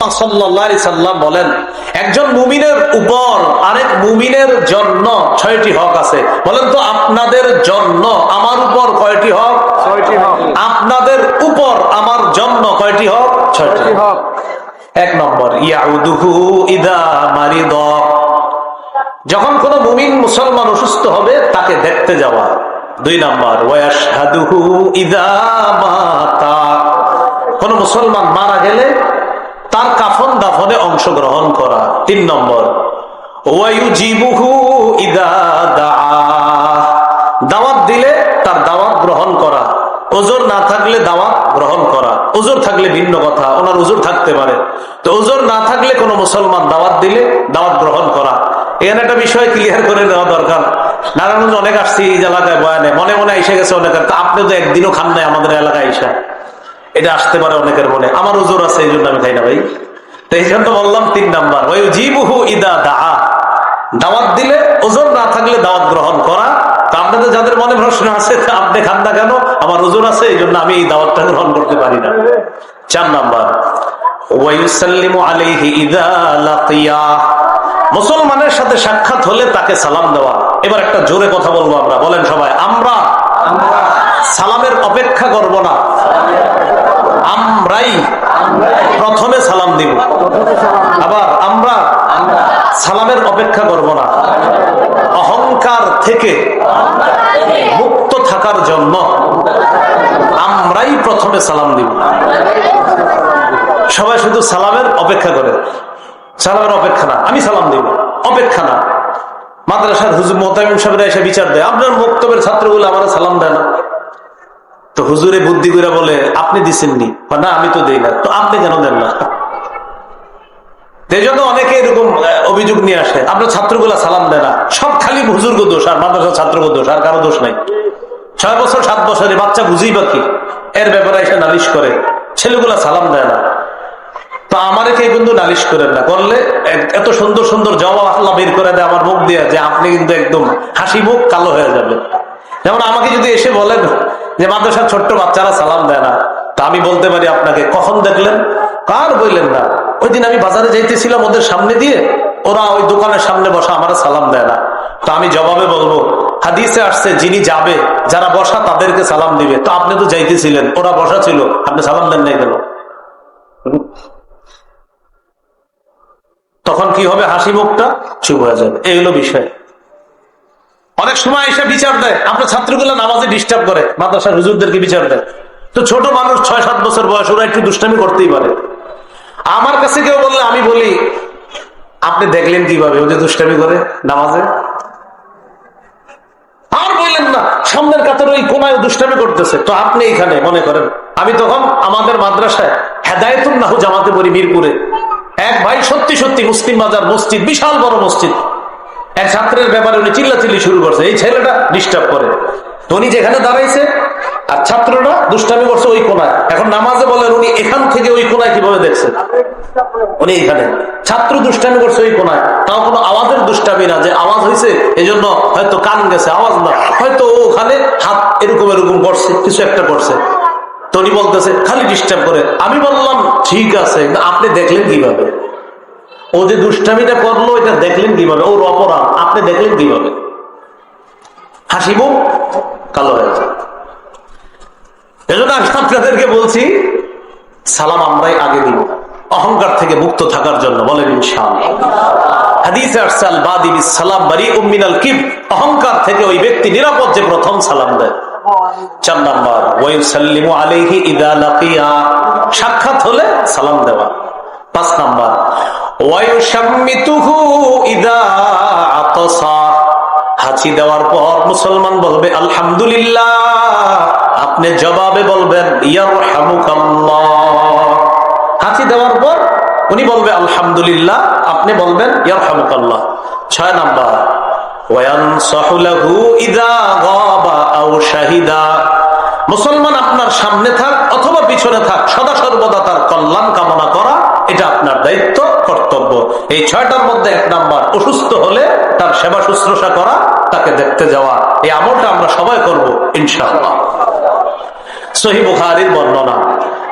সাল্লাম বলেন একজন মুমিনের উপর আরেক মুমিনের জন্য ছয়টি হক আছে। বলেন তো আপনাদের জন্য আমার উপর কয়টি হক? ছয়টি হক। আপনাদের উপর আমার জন্য কয়টি হক? ছয়টি হক। এক নম্বর ইয়াউদুহু ইদা মারিদ। যখন কোন মুমিন মুসলমান অসুস্থ হবে তাকে দেখতে যাওয়া। দুই নম্বর ওয়াশহাদুহু ইদা মাতা। কোন মুসলমান মারা গেলে তার কাফন দাফনে অংশগ্রহণ করা। তিন নম্বর দাওয়াত দিলে তার দাওয়াত গ্রহণ করা। ওজোর না থাকলে দাওয়াত গ্রহণ করা। ওজোর থাকলে ভিন্ন কথা, ওনার ওজোর থাকতে পারে। তো ওজোর না থাকলে কোনো মুসলমান দাওয়াত দিলে দাওয়াত গ্রহণ করা। এখানে একটা বিষয় ক্লিয়ার করে দেওয়া দরকার। নারায়ণগঞ্জ অনেক আসছি এই এলাকায় বয়ানে। মনে মনে এসে গেছে অনেকের। তা আপনি তো একদিনও খান নাই আমাদের এলাকায় এসে। এটা আসতে পারে অনেকের মনে। আমার ওজোর আছে এই জন্য আমি খাই না ভাই। তো এই জন্য বললাম তিন নাম্বার ওই জিবুহু ইদা দা দাওয়াত দিলে ওজন না থাকলে দাওয়াত গ্রহণ করা। তা আপনাদের যাদের মনে প্রশ্ন আছে আপনি খান না কেন? আমার ওজন আছে এই জন্য আমি এই দাওয়াতটা গ্রহণ করতে পারি না। চার নাম্বার মুসলমানের সাথে সাক্ষাৎ হলে তাকে সালাম দেওয়া। এবার একটা জোরে কথা বলব আমরা। বলেন সবাই আমরা সালামের অপেক্ষা করব না। আমরাই প্রথমে সালাম দিব। আবার আমরা সালামের অপেক্ষা করব না। অহংকার থেকে মুক্ত থাকার জন্য আমরাই প্রথমে সালাম দিব। সবাই শুধু সালামের অপেক্ষা করে। সালামের অপেক্ষা না, আমি সালাম দিব। অপেক্ষা না। মাদ্রাসার হুজুর মোহতামিম সাহেবরা এসে বিচার দেয়, আপনার বক্তব্যের ছাত্রগুলো আমার সালাম দেয় না। তো হুজুরে বুদ্ধি করে বলে, আপনি দিছেননি? বা না, আমি তো দেই না। তো আপনি কেন দেন না? এই জন্য অনেকে এরকম অভিযোগ নিয়ে আসে, আপনার ছাত্রগুলা সালাম দেয় না। সব খালি হুজুরগো দোষ, আর ছাত্রগো দোষ, আর কারও দোষ নাই। ছয় বছর, সাত বছরে বাচ্চা বুঝেই বাকি এর ব্যাপারে এসে নালিশ করে, ছেলেগুলা সালাম দেয় না। তো আমারে কে কিন্তু নালিশ করেন না, করলে এত সুন্দর সুন্দর জবাব আল্লাহ বের করে দেয় আমার মুখ দিয়ে, যে আপনি কিন্তু একদম হাসি মুখ কালো হয়ে যাবে। যেমন আমাকে যদি এসে বলেন যে মাদ্রাসার ছোট্ট বাচ্চারা সালাম দেয় না। তা আমি বলতে পারি আপনাকে, কখন দেখলেন? কার বললেন না? ওই দিন আমি বাজারে যাইতেছিলাম ওদের সামনে দিয়ে, ওরা ওই দোকানের সামনে বসা আমার সালাম দেয় না। তো আমি জবাবে বলব, হাদিসে আসছে, যিনি যাবে, যারা বসা তাদেরকে সালাম দিবে। তো আপনি তো যাইতেছিলেন, ওরা বসা ছিল, আপনি সালাম দেন নাই কেন? তখন কি হবে হাসি মুখটা? চুপ হয়ে যাবে। এই হলো বিষয়। অনেক সময় এসে বিচার দেয়। আপনার ছাত্রগুলো নামাজে ডিস্টার্ব করে, মাদ্রাসার হুজুরদেরকে বিচার দেয়। তো ছোট মানুষ ছয়, সাত বছর বয়স, ওরা একটু দুষ্টামি করতেই পারে। আমার কাছে কেউ বললে, আমি বলি, আপনি দেখলেন কীভাবে? ও যে দুষ্টামি করে নামাজে? আর বললেন না, সামনের কাতার ওই কোনায় দুষ্টামি করতেছে। তো আপনি এখানে, মনে করেন, আমি তখন আমাদের মাদ্রাসায় হেদায়তুল নাহু জামাতে পড়ি মিরপুরে। এক ভাই সত্যি সত্যি মুসলিম বাজার মসজিদ, বিশাল বড় মসজিদ। এক ছাত্রের ব্যাপারে উনি চিল্লাচিল্লি শুরু করছে, এই ছেলেটা ডিস্টার্ব করে। উনি যেখানে দাঁড়াইছে, আর ছাত্রটা দুষ্টামি করছে ওই কোনায়। এখন নামাজে বলেন উনি, এখান থেকে ওই কোনায় কীভাবে দেখছেন? উনি এখানে। ছাত্র দুষ্টামি করছে ওই কোনায়। তাও কোনো আওয়াজের দুষ্টামি না, যে আওয়াজ হয়েছে এই জন্য হয়তো কান গেছে, আওয়াজ না। হয়তো ও ওখানে হাত এরকম এরকম করছে, কিছু একটা করছে। তো উনি বলতেছে, খালি ডিস্টার্ব করে। আমি বললাম, ঠিক আছে আপনি দেখলেন কীভাবে? ও যে দুষ্টামিটা করল, এটা দেখলেন কীভাবে? ওর অপরাধ, আপনি দেখলেন কীভাবে? হাসিব কালো হয়ে যায়। এজন্য আমি আপনাদেরকে বলছি, সালাম আমরাই আগে দিব। অহংকার থেকে মুক্ত থাকার জন্য বলেন সালাম অহংকার থেকে ওই ব্যক্তি নিরাপদ যে প্রথম সালাম দেয়। সাক্ষাৎ হলে সালাম দেওয়া। পাঁচ নাম্বার হাঁচি দেওয়ার পর মুসলমান বলবে, আলহামদুলিল্লাহ। আপনি জবাবে বলবেন হাঁচি দেওয়ার পর উনি বলবে, আলহামদুলিল্লাহ। আপনি বলবেন, ইয়ারহামুকাল্লাহ। ছয় নাম্বার ওয়ানসাহু লাহু ইদা গাবা আও শাহিদা। মুসলমান আপনার সামনে থাক অথবা পিছনে থাক সদা সর্বদা তার কল্যাণ কামনা করা এটা আপনার দায়িত্ব কর্তব্য এই ছয়টার মধ্যে এক নাম্বার অসুস্থ হলে তার সেবা শুশ্রূষা করা তাকে দেখতে যাওয়া এই আমলটা আমরা সবাই করব ইনশাআল্লাহ সহি বুখারির বর্ণনা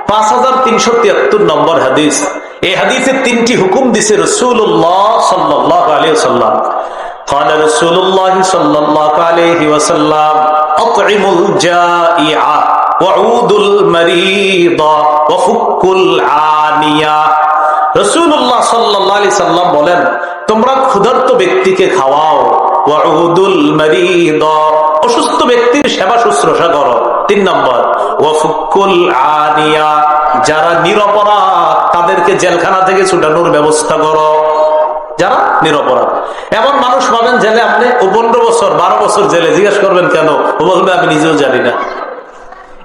পাঁচ হাজার তিনশো তিয়াত্তর নম্বর হাদিস এই হাদিসে তিনটি হুকুম দিছে রসুল্লাহ সাল্লাহ আলী সাল্লাম قال رسول الله صلى الله عليه وسلم বলেন, তোমরা ক্ষুধার্ত ব্যক্তিকে খাওয়াও, ওয়াউদুল মারিদা। অসুস্থ ব্যক্তির সেবা শুশ্রূষা করো। তিন নম্বর ওয়াফুকুল আনিয়া। যারা নিরপরাধ, তাদেরকে জেলখানা থেকে ছুটানোর ব্যবস্থা করো। যারা নিরপরাধ। এমন মানুষ পাবেন জেলে আপনি ও পনেরো বছর, বারো বছর জেলে। জিজ্ঞেস করবেন কেন? ও বলবে, আমি নিজেও জানি না।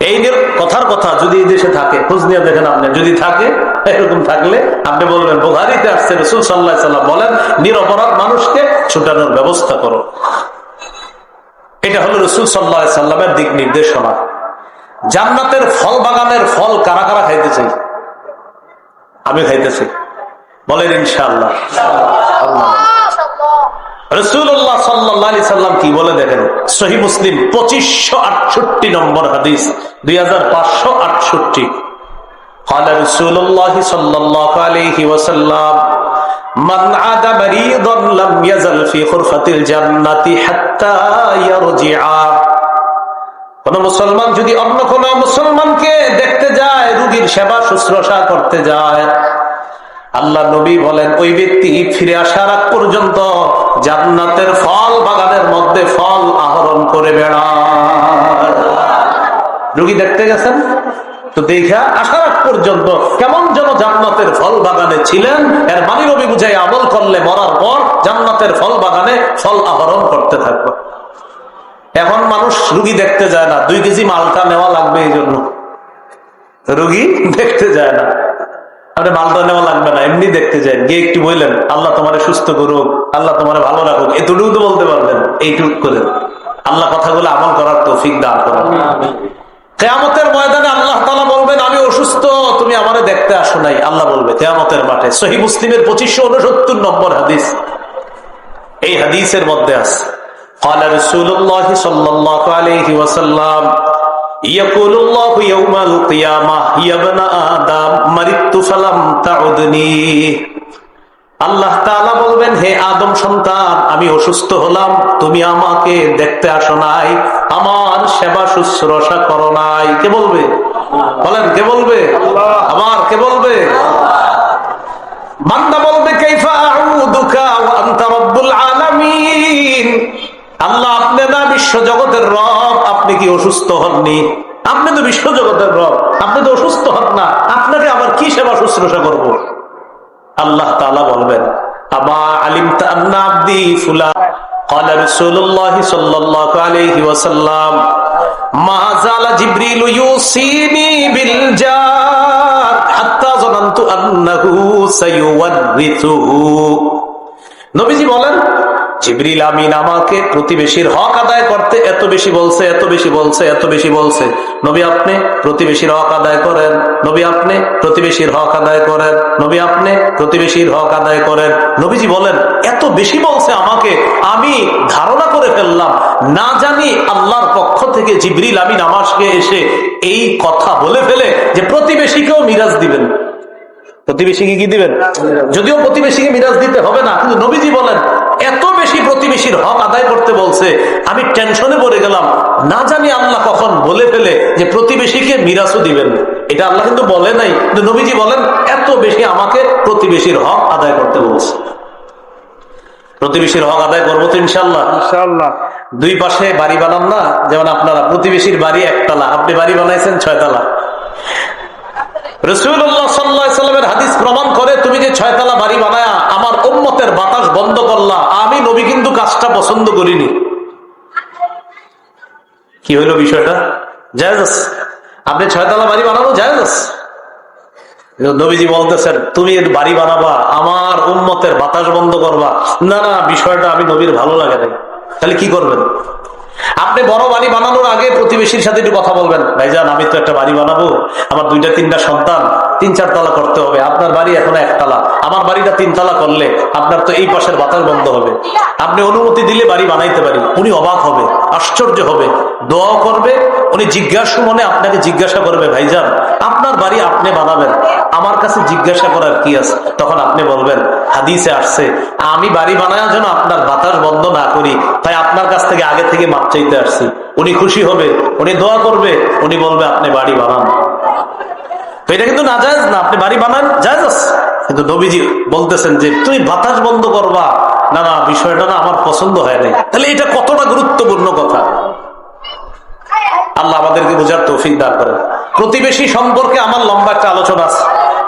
এই কথার কথা যদি এই দেশে থাকে, খোঁজ নিয়ে দেখেন আপনি। যদি থাকে, এরকম থাকলে আপনি বলবেন বোহারিতে আসছে, রসুল সাল্লাহ সাল্লাম বলেন, নিরপরাধ মানুষকে ছুটানোর ব্যবস্থা করো। এটা হলো রসুল সাল্লাহ সাল্লামের দিক নির্দেশনা। জান্নাতের ফল বাগানের ফল কারা কারা খাইতে চাই আমি খাইতেছি। বলেন ইনশাআল্লাহ রসুল্লাহ সাল্লি সাল্লাম কি বলে দেখেন সহি মুসলিম পঁচিশশো আটষট্টি নম্বর হাদিস দুই হাজার পাঁচশো আটষট্টি قال رسول الله صلى الله عليه وسلم من عاد مريضا لم يزل في خرفة الجنة حتى يرجع কোন মুসলমান যদি অন্য কোন মুসলমানকে দেখতে যায় রুগীর সেবা শুশ্রূষা করতে যায় আল্লাহ নবী বলেন, ওই ব্যক্তি ফিরে আসার আগ পর্যন্ত জান্নাতের ফল বাগানের মধ্যে ফল আহরণ করে বেড়ায়। রুগী দেখতে গেছেন? তো দেখা, আসার আগ পর্যন্ত কেমন যেন জান্নাতের ফল বাগানে ছিলেন। এর মানি নবী বুঝাই আমল করলে মরার পর জান্নাতের ফল বাগানে ফল আহরণ করতে থাকবে। এখন মানুষ রুগী দেখতে যায় না, দুই কেজি মালটা নেওয়া লাগবে এই জন্য রুগী দেখতে যায় না। আপনি মালটা নেওয়া লাগবে না এমনি দেখতে যান গিয়ে একটু বললেন আল্লাহ তোমার সুস্থ করুক আল্লাহ তোমার ভালো রাখুক এতটুকু তো বলতে পারবেন এইটুকু করে আল্লাহ কথাগুলো আমল করার তৌফিক দান করেন কেয়ামতের ময়দানে আল্লাহ তালা বলবেন আমি অসুস্থ তুমি আমারে দেখতে আসো নাই আল্লাহ বলবে কেয়ামতের মাঠে সহি মুসলিমের পঁচিশশো উনসত্তর নম্বর হাদিস এই হাদিসের মধ্যে আছে قال رسول الله صلى الله عليه وسلم يقول الله يوم القيامة يا ابن آدم مرضت فلم تعدني আল্লাহ তাআলা বলবেন হে আদম সন্তান আমি অসুস্থ হলাম তুমি আমাকে দেখতে আসো নাই আমার সেবা শুশ্রূষা করো নাই কে বলবে বলেন কে বলবে আবার কে বলবে বান্দা বলবে কাইফা আউদুকা ওয়া আনতা রাব্বুল আলামিন আল্লাহ আপনি না বিশ্ব জগতের রব আপনি কি অসুস্থ হননি আপনি তো বিশ্ব জগতের রব আপনি তো অসুস্থ হন না আপনাকে আবার কি সেবা শুশ্রূষা করব আল্লাহ তাআলা বলবেন আমা আলিমতা আন্না আবদি ফুলা قال رسول الله صلى الله عليه وسلم ما زال جبريل يوصيني بالجار حتى ظننت انه سيورثه নবীজি বলেন জিবরিল আমিন আমাকে প্রতিবেশীর হক আদায় করতে এত বেশি বলছে, এত বেশি বলছে, এত বেশি বলছে। নবী আপনি প্রতিবেশীর হক আদায় করেন। নবী আপনি প্রতিবেশীর হক আদায় করেন। নবী আপনি প্রতিবেশীর হক আদায় করেন। নবীজি বলেন, এত বেশি বলছে আমাকে, আমি ধারণা করে ফেললাম। না জানি আল্লাহর পক্ষ থেকে জিবরিল আমিন আমাকে এসে এই কথা বলে ফেলে যে প্রতিবেশীকেও মিরাজ দিবেন। প্রতিবেশীকে কি দিবেন? যদিও প্রতিবেশীকে মিরাজ দিতে হবে না, কিন্তু নবীজি বলেন প্রতিবেশীর হক আদায় করতে বলছে আমি টেনশনে পড়ে গেলাম। না জানি আল্লাহ কখন বলে ফেলে যে প্রতিবেশীকে মিরাজও দিবেন। এটা আল্লাহ কিন্তু বলে নাই নবীজি বলেন এত বেশি আমাকে প্রতিবেশীর হক আদায় করতে বলছে। প্রতিবেশীর হক আদায় করব তো ইনশাল্লাহ ইনশাআল্লাহ। দুই পাশে বাড়ি বানান না যেমন আপনারা প্রতিবেশীর বাড়ি একতলা আপনি বাড়ি বানাইছেন ছয়তলা। রসুল্লাহ সাল্লামের হাদিস প্রমাণ করে তুমি যে ছয়তলা বাড়ি বানায়া উম্মতের বাতাস বন্ধ করলা। আমি নবী কিন্তু কাজটা পছন্দ করিনি। কি হইল বিষয়টা? জায়জ। আপনি ছয়তলা বাড়ি বানাবো জায়জ। নবীজি বলতেছেন, তুমি বাড়ি বানাবা, আমার উম্মতের বাতাস বন্ধ করবা। না না, বিষয়টা আমি নবীর ভালো লাগে নাই। তাহলে কি করবেন? আপনি বড় বাড়ি বানানোর আগে প্রতিবেশীর সাথে একটু কথা বলবেন। ভাইজান, আমি তো একটা বাড়ি বানাবো, আমার দুইটা, তিনটা সন্তান, তিন, চার তালা করতে হবে। আপনার বাড়ি এখন একতলা আমার বাড়িটা তিন তালা করলে আপনার তো এই পাশের বাতাস বন্ধ হবে। আপনি অনুমতি দিলে বাড়ি বানাইতে পারি। উনি অবাক হবে, আশ্চর্য হবে। দোয়াও করবে, উনি জিজ্ঞাসু মনে আপনাকে জিজ্ঞাসা করবে, ভাইজান আপনি আপনার বাড়ি আপনি বানাবেন? আমার কাছে জিজ্ঞাসা করার কি আছে? তখন আপনি বলবেন, হাদিসে আসছে, আমি বাড়ি বানানোর জন্য আপনার বাতাস বন্ধ না করি। তাই আপনার কাছ থেকে আগে থেকে মাপ চাইতে আসছি। উনি খুশি হবে, উনি দোয়া করবে, উনি বলবে, আপনি বাড়ি বানান। এটা কিন্তু না যায় না, আপনি বাড়ি বানান যায় কিন্তু নবীজি বলতেছেন যে, তুমি বাতাস বন্ধ করবা। না না, বিষয়টা না আমার পছন্দ হয় নাই। তাহলে এটা কতটা গুরুত্বপূর্ণ কথা? আল্লাহ আমাদেরকে বোঝার তৌফিক দান করেন। প্রতিবেশী সম্পর্কে আমার লম্বা একটা আলোচনা আছে।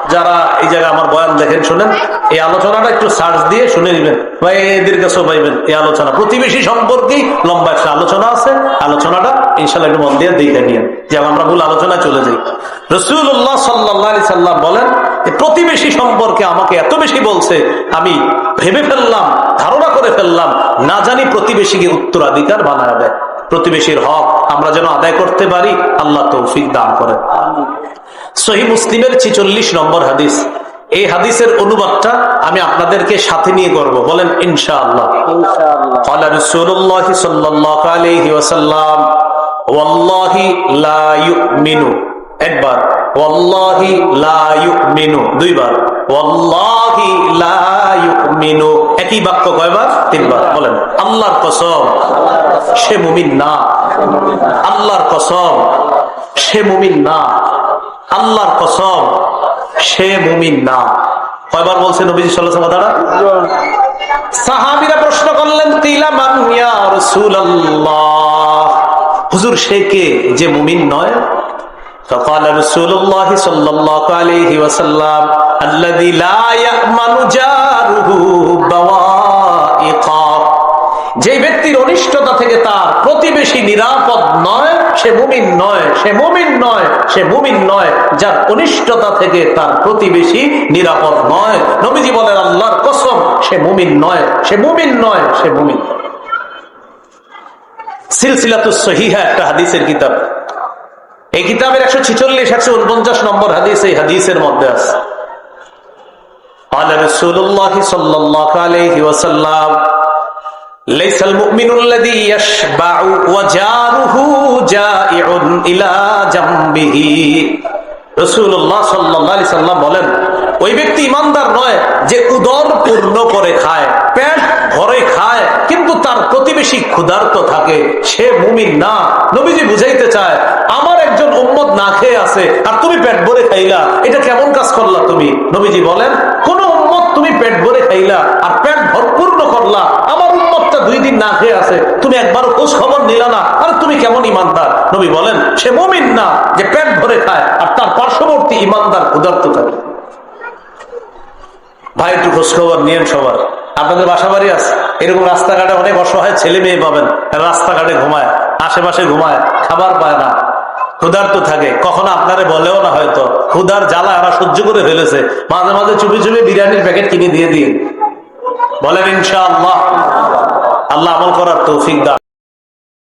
যারা জায়গায় আমার বয়ান দেখেন, শুনেন। এই আলোচনাটা একটু সার্চ দিয়ে শুনে নেবেন। বা এদের কাছেও পাইবেন এই আলোচনা। প্রতিবেশী সম্পর্কেই লম্বা একটা আলোচনা আছে। আলোচনাটা ইনশাল্লাহ একটু মন দিয়ে দেখে নিয়ে যে আমরা মূল আলোচনায় চলে যাই। রসুল্লাহ সাল্লাহ সাল্লাম বলেন প্রতিবেশী সম্পর্কে আমাকে এত বেশি বলছে, আমি ভেবে ফেললাম, ধারণা করে ফেললাম, না জানি প্রতিবেশীকে উত্তরাধিকার বানায় প্রতিবেশীর হক আমরা যেন আদায় করতে পারি, আল্লাহ তৌফিক দান করেন। সহি মুসলিমের ছিচল্লিশ নম্বর হাদিস। এই হাদিসের অনুবাদটা আমি আপনাদেরকে সাথে নিয়ে করব বলেন একবার আল্লাহর কসম সে মুমিন না। আল্লাহর কসম সে মুমিন না। আল্লাহর কসম সে মুমিন না কয়বার বলছে নবীজি সাল্লাহ কথাটা সাহাবিরা প্রশ্ন করলেন তিলা মানিয়া রসুল্লাহ হুজুর সে কে যে মুমিন নয় فقال رسول الله صلى الله عليه وسلم الذي لا يأمن جاره بوائقا যে ব্যক্তির অনিষ্টতা থেকে তার প্রতিবেশী নিরাপদ নয়, সে মুমিন নয়, সে মুমিন নয়, সে মুমিন নয়, যার অনিষ্টতা থেকে তার প্রতিবেশী নিরাপদ নয়। নবীজি বলেন, আল্লাহর কসম, সে মুমিন নয়, সে মুমিন নয়, সে মুমিন সিলসিলাতু একটা হাদিসের কিতাব। এই কিতাবের একশো ছিচল্লিশ, একশো উনপঞ্চাশ নম্বর হাদিস এই হাদিসের মধ্যে আছে। ليس المؤمن الذي يشبع وجاره جائع إلى جنبه রসুল্লাহ সাল্লি সাল্লাম বলেন ওই ব্যক্তি ইমানদার নয় যে উদর পূর্ণ করে খায় পেট ভরে খায় কিন্তু প্রতিবেশী ক্ষুধার্ত থাকে, সে মুমিন না। নবীজি বুঝাইতে চায়, আমার একজন উম্মত না খেয়ে আছে, আর তুমি পেট ভরে খাইলা, এটা কেমন কাজ করলা তুমি? নবীজি বলেন, কোন উম্মত তুমি পেট ভরে খাইলা, আর পেট ভরপূর্ণ করলা, আমার উম্মতটা দুই দিন না খেয়ে আছে, তুমি একবারও খোঁজ খবর নিলা না, আর তুমি কেমন ইমানদার নবী বলেন, সে মমিন না, যে পেট ভরে খায়, আর তার পার্শ্ববর্তী ইমানদার ক্ষুধার্ত থাকে। ভাই, একটু খোঁজ খবর নিয়েন সবার। আপনাদের বাসা বাড়ি আছে? এরকম রাস্তাঘাটে অনেক অসহায় ছেলে মেয়ে পাবেন। রাস্তাঘাটে ঘুমায়, আশেপাশে ঘুমায়, খাবার পায় না। ক্ষুধার্ত থাকে। কখনো আপনারে বলেও না হয়তো। ক্ষুধার জ্বালা এরা সহ্য করে ফেলেছে। মাঝে মাঝে চুপি চুপি বিরিয়ানির প্যাকেট কিনে দিয়ে দিন। বলেন ইনশাআল্লাহ। আল্লাহ আমল করার তৌফিক দা